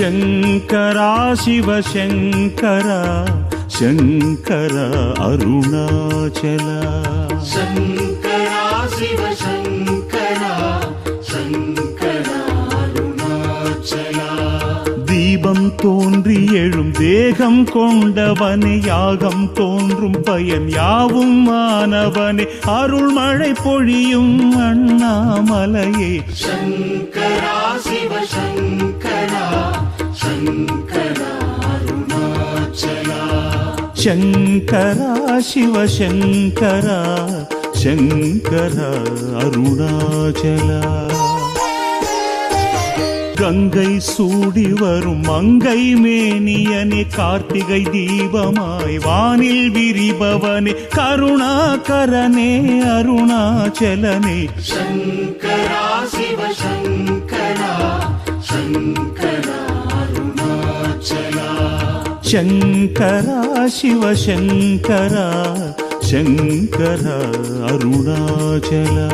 शङ्करा शिवशङ्करा शङ्करा अरुणाचला। शङ्करा शिवशङ्करा शङ्करा अरुणाचला। தீபம் தோன்றி எழும் தேகம் கொண்டவனே யாகம் தோன்றும் பயன் யாவும் மாணவனே அருள் மழை பொழியும் அண்ணாமலையே சங்கரா சிவ சங்கரா शङ्करा शिव शङ्करा शङ्करा अरुणाचला கங்கை சூடி வரும் மங்கை மேனியனே கார்த்திகை தீபமாய் வானில் விரிபவனே கருணாகரனே அருணாச்சலனே சங்கரா சிவ சங்கரா சங்கரா சங்கரா சிவசங்கரா சங்கரா அருணாச்சலா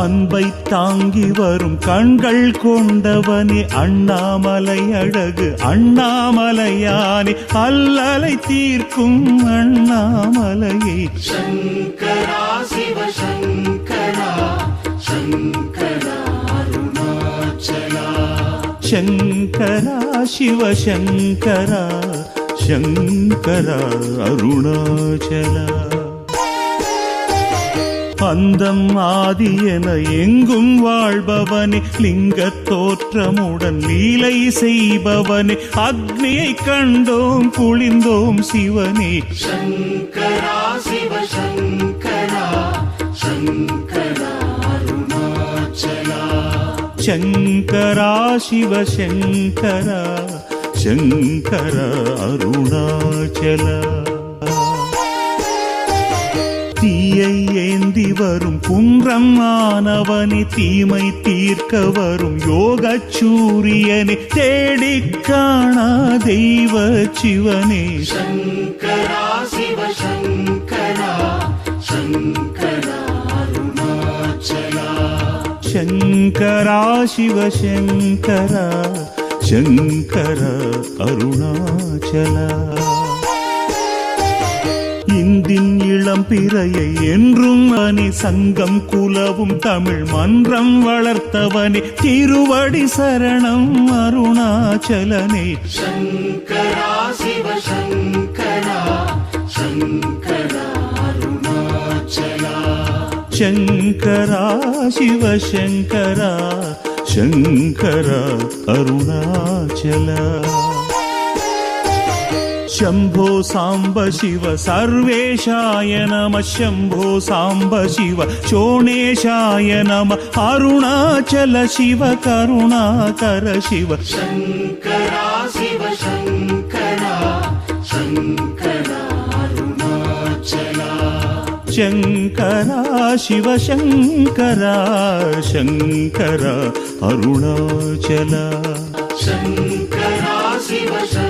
அன்பை தாங்கி வரும் கண்கள் கொண்டவனே அண்ணாமலை அழகு அண்ணாமலையானே அல்லலை தீர்க்கும் அண்ணாமலையே சங்கரா சிவ சங்கரா சிவசங்கரா சங்கரா அருணாச்சலா பந்தம் ஆதி என எங்கும் வாழ்பவனே லிங்க தோற்றமுடன் லீலை செய்பவனே அக்னியை கண்டோம் குளிர்ந்தோம் சிவனே சங்கரா சிவ சங்கரா சங்கரா சங்கரா சிவசங்கரா சங்கர அருணாச்சல தீயை ஏந்தி வரும் குன்றம் ஆனவனே தீமை தீர்க்க வரும் யோக சூரியனை தேடி காணா தெய்வ சிவனே சங்கரா சிவ சங்கரா சங்கரா சங்கரா சிவசங்கரா சங்கர அருணாச்சலா இந்தின் இளம் பிறையை என்றும் அணி சங்கம் குலவும் தமிழ் மன்றம் வளர்த்தவனே திருவடி சரணம் அருணாச்சலனே சங்கரா சிவசங்கரா சங்கரா அருணாச்சலா శివ శంకర శంకర అరుణాచల. శంభో సాంబ శివ సర్వేశాయ నమ. శంభో సాంబ శివ శోణేశాయ నమ. అరుణాచల శివ కరుణాకర శివ. శంకర శివ శంకర శంకర శివ శంకర శంకర అరుణాచల. శంకర శివ శంకర